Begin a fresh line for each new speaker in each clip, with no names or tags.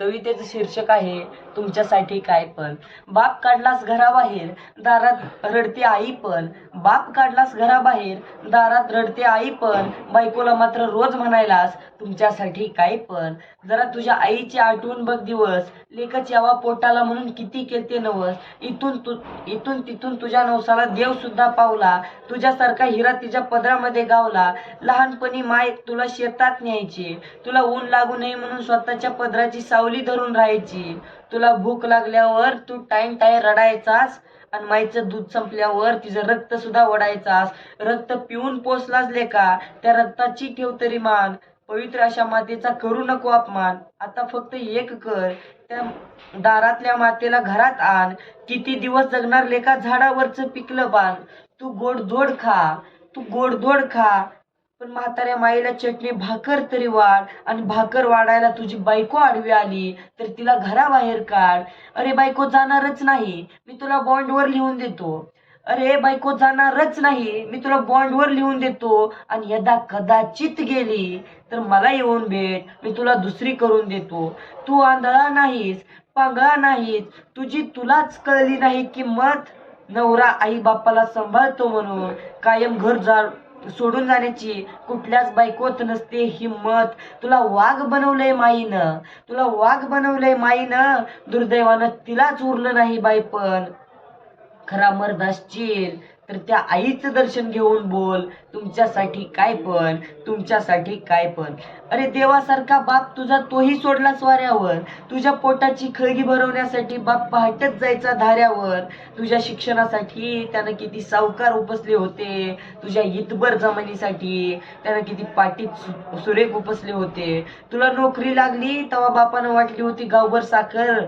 कवितेचं शीर्षक आहे तुमच्यासाठी काय पण. बाप काढलास घराबाहेर दारात रडते आई पण. बाप काढलास घराबाहेर दारात रडते आई पण. बायकोला मात्र रोज म्हणायलास तुमच्यासाठी काय पण. जरा तुझ्या आईची आठवण बघ दिवस. लेखच यावा पोटाला म्हणून किती केलते नवस. इथून तू इथून तिथून तुझ्या नवसाला देव सुद्धा पावला. तुझ्यासारखा हिरा तिच्या पदरामध्ये गावला. लहानपणी माय तुला शेतात न्यायची. तुला ऊन लागू नये म्हणून स्वतःच्या पदराची सावली धरून राहायची. तुला भूक लागल्यावर तू टाइम टाईम रडायचास आणि माईचं दूध संपल्यावर तिचं रक्त सुद्धा ओढायचास. रक्त पिऊन पोचलाच लेका त्या रक्ताची ठेव तरी मान. पवित्र अशा मातेचा करू नको अपमान. आता फक्त एक कर. त्या दारातल्या मातेला घरात आण. किती दिवस जगणार लेका झाडावरचं पिकलं बाण तू गोडधोड खा. तू गोडधोड खा. पण म्हाताऱ्या माईला चटणी भाकर तरी वाढ. आणि भाकर वाढायला तुझी बायको आडवी आली तर तिला घराबाहेर काढ. अरे बायको जाणारच नाही मी तुला बॉन्डवर लिहून देतो. अरे बायको जाणारच नाही मी तुला बॉन्डवर लिहून देतो. आणि यदा कदाचित गेली तर मला येऊन भेट मी तुला दुसरी करून देतो. तू आंधळा नाहीस पांगळा नाहीस तुझी तुलाच कळली नाही किंमत नवरा आई बापाला सांभाळतो म्हणून कायम घर जा सोडून जाण्याची कुठल्याच बायकोत नसते हिंमत तुला वाघ बनवलंय माईनं. तुला वाघ बनवलंय माईनं. दुर्दैवानं तिलाच उरलं नाही बाई पण खरा मर्द असशील तर त्या आईचं दर्शन घेऊन बोल. तुमच्यासाठी काय पण तुमच्यासाठी काय पण. अरे देवासारखा बाप तुझा तोही सोडला स्वाऱ्यावर. तुझ्या पोटाची खळगी भरवण्यासाठी बाप पहाटेच जायचा धाऱ्यावर. तुझ्या शिक्षणासाठी त्यानं किती सावकार उपसले होते. तुझ्या हितभर जमिनीसाठी त्यानं किती पाटीत सु- सुरेख उपसले होते. तुला नोकरी लागली तेव्हा बापानं वाटली होती गावभर साखर.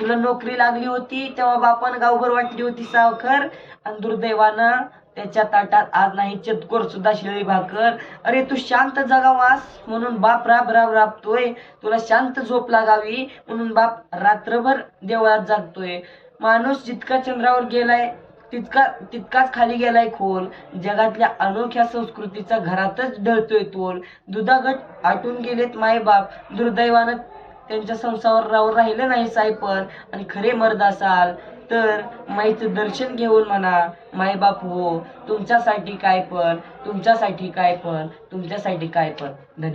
तुला नोकरी लागली होती तेव्हा बापानं गावभर वाटली होती सावकर. आणि दुर्दैवानं त्याच्या ताटात आज नाही चतकोर सुद्धा शिळी भाकर. अरे तू शांत जगावास म्हणून बाप राब राब राबतोय. तुला शांत झोप लागावी म्हणून बाप रात्रभर देवळात जागतोय. माणूस जितका चंद्रावर गेलाय तितका तितकाच खाली गेलाय खोल. जगातल्या अनोख्या संस्कृतीचा घरातच ढळतोय तोल. दुधागट आटून गेलेत मायबाप. दुर्दैवानं त्यांच्या संसारावर राहिलं नाही सायपण आणि खरे मर्द असाल तर माईचं दर्शन घेऊन म्हणा मायबाप हो तुमच्यासाठी काय पण तुमच्यासाठी काय पण तुमच्यासाठी काय पण. धन्यवाद.